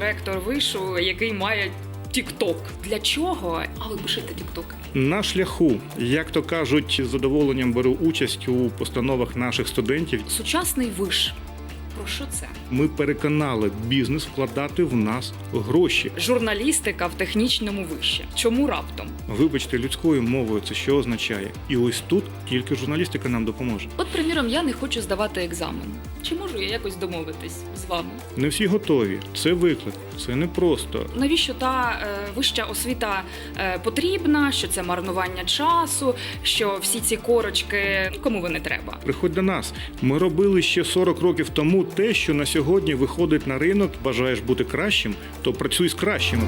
ректор вишу, який має Тік-Ток. Для чого? А ви пишете Тік-Ток? На шляху, як то кажуть, з задоволенням беру участь у постановах наших студентів. Сучасний виш. Про що це? Ми переконали бізнес вкладати в нас гроші. Журналістика в технічному виші. Чому раптом? Вибачте, людською мовою це що означає? І ось тут тільки журналістика нам допоможе. От, приміром, я не хочу здавати екзамен. Чи можу я якось домовитись з вами? Не всі готові. Це виклик, це не просто. Навіщо та е, вища освіта е, потрібна? Що це марнування часу? Що всі ці корочки нікому ви не треба? Приходь до нас. Ми робили ще 40 років тому те, що на сьогодні виходить на ринок. Бажаєш бути кращим, то працюй з кращими.